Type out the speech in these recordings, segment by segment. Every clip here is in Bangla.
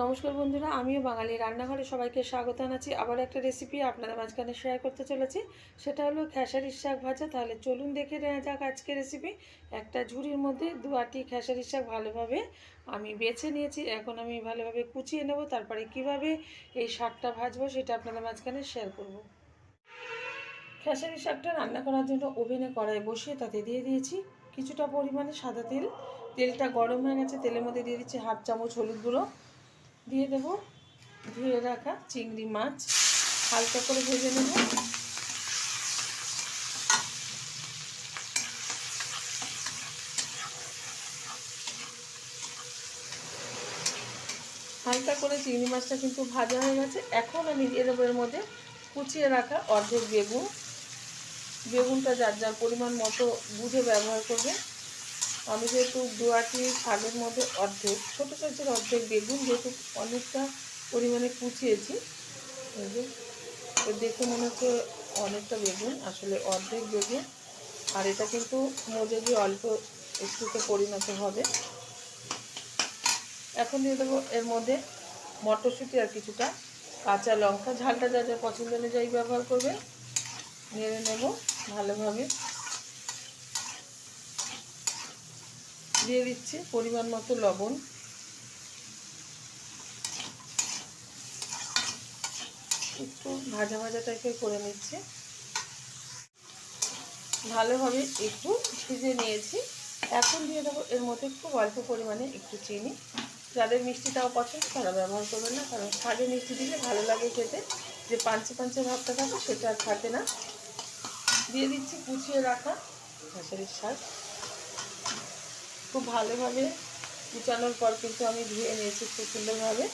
নমস্কার বন্ধুরা, আমিও বাঙালি রান্নাঘরে সবাইকে স্বাগত জানাচ্ছি। আবার একটা রেসিপি আপনাদের মাঝখানে শেয়ার করতে চলেছি। সেটা হলো খেসারির শাক ভাজা। তাহলে চলুন দেখে নেওয়া যাক আজকে রেসিপি একটা ঝুড়ির মধ্যে দু আটি খেসারির শাক ভালোভাবে আমি বেছে নিয়েছি। এখন আমি ভালোভাবে কুচিয়ে নেব। তারপরে কীভাবে এই শাকটা ভাজবো সেটা আপনাদের মাঝখানে শেয়ার করব। খেসারি শাকটা রান্না করার জন্য ওভেনে কড়াই বসিয়ে তাতে দিয়ে দিয়েছি কিছুটা পরিমাণে সাদা তেল। তেলটা গরম হয়ে গেছে। তেলের মধ্যে দিয়ে দিচ্ছি হাফ চামচ হলুদ গুঁড়ো। দিয়ে দেব। ধুয়ে রাখা চিংড়ি মাছ। হালকা করে ভেজে নেব। হালকা করে চিংড়ি মাছটা কিন্তু ভাজা হয়ে গেছে। এখন আমি দিয়ে দেবো এর মধ্যে কুচিয়ে রাখা অর্ধেক বেগুন। বেগুনটা যার যার পরিমাণ মতো বুঝে ব্যবহার করবে। আমি যেহেতু দু আটি শাকের মধ্যে অর্ধেক, ছোটো সাইজের অর্ধেক বেগুন যেহেতু অনেকটা পরিমাণে কুচিয়েছি তো দেখে মনে হচ্ছে অনেকটা বেগুন, আসলে অর্ধেক বেগুন, আর এটা কিন্তু মজে দিয়ে অল্প একটুতে পরিণত হবে। এখন দিয়ে দেবো এর মধ্যে মটরশুঁটি আর কিছুটা কাঁচা লঙ্কা, ঝালটা যা যা পছন্দ অনুযায়ী ব্যবহার করবে নেড়ে নেব ভালোভাবে। দিয়ে দিচ্ছি পরিমাণ মতো লবণ। একটু ভাজা ভাজা টাইপের করে নিচ্ছে। ভালোভাবে একটু ভিজে নিয়েছি। এখন দিয়ে দেবো এর মধ্যে খুব অল্প পরিমাণে একটু চিনি। যাদের মিষ্টিটাও পছন্দ তারা ব্যবহার করবেন না, কারণ শাকে মিষ্টি দিলে ভালো লাগে খেতে। যে পাঞ্চে পাঞ্চে ভাবটা থাকে সেটা আর থাকে না। দিয়ে দিচ্ছি কুচিয়ে রাখা ঘাসের শাক। খুব ভালোভাবে কুচানোর পর কিন্তু আমি ধুয়ে নিয়েছি খুব সুন্দরভাবে।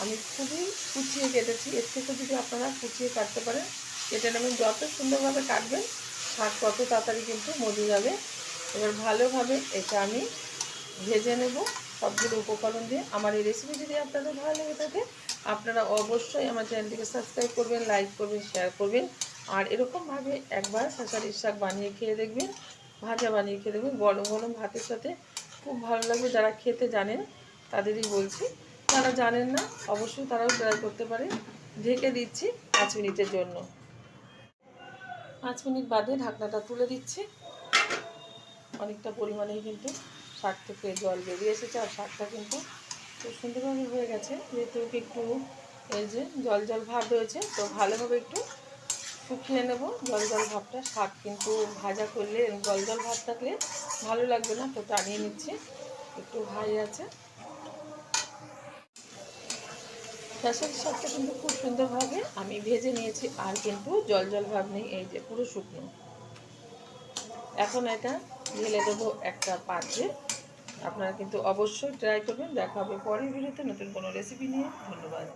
আমি খুবই কুচিয়ে কেটেছি। এর থেকে যদি আপনারা কুচিয়ে কাটতে পারেন, কেটে নেবেন। যত সুন্দরভাবে কাটবেন শাক তত তাড়াতাড়ি কিন্তু মজে যাবে। এবার ভালোভাবে এটা আমি ভেজে নেব। সবগুলো উপকরণ দিয়ে। আমার এই রেসিপি যদি আপনাদের ভালো লেগে থাকে, আপনারা অবশ্যই আমার চ্যানেলটিকে সাবস্ক্রাইব করবেন লাইক করবেন শেয়ার করবেন। আর এরকমভাবে একবার খেসারির শাক বানিয়ে খেয়ে দেখবেন। ভাজা বানিয়ে খেয়ে দেখবেন গরম গরম ভাতের সাথে খুব ভালো লাগবে। যারা খেতে জানেন, তাদেরই বলছি। যারা জানেন না, অবশ্যই তারাও ট্রাই করতে পারে। ঢেকে দিচ্ছি পাঁচ মিনিটের জন্য। পাঁচ মিনিট বাদে ঢাকনাটা তুলে দিচ্ছি। অনেকটা পরিমাণেই কিন্তু শাক থেকে জল বেরিয়ে এসেছে, আর শাকটা কিন্তু খুব সুন্দরভাবে হয়ে গেছে। যেহেতু একটু এই যে জল জল ভাব রয়েছে, তো ভালোভাবে একটু শুকিয়ে নেব। জল জল ভাবটা, শাক কিন্তু ভাজা করলে, জল জল ভাব থাকলে ভালো লাগবে না, তো টানিয়ে নিচ্ছি। একটু ভাই আছে। খেসার শাকটা কিন্তু খুব সুন্দরভাবে আমি ভেজে নিয়েছি, আর কিন্তু জল জল ভাব নেই, এই যে পুরো শুকনো। এখন এটা ঢেলে দেবো একটা পাত্রে। আপনারা কিন্তু অবশ্যই ট্রাই করবেন, দেখা হবে পরের ভিডিওতে নতুন কোনো রেসিপি নিয়ে। ধন্যবাদ।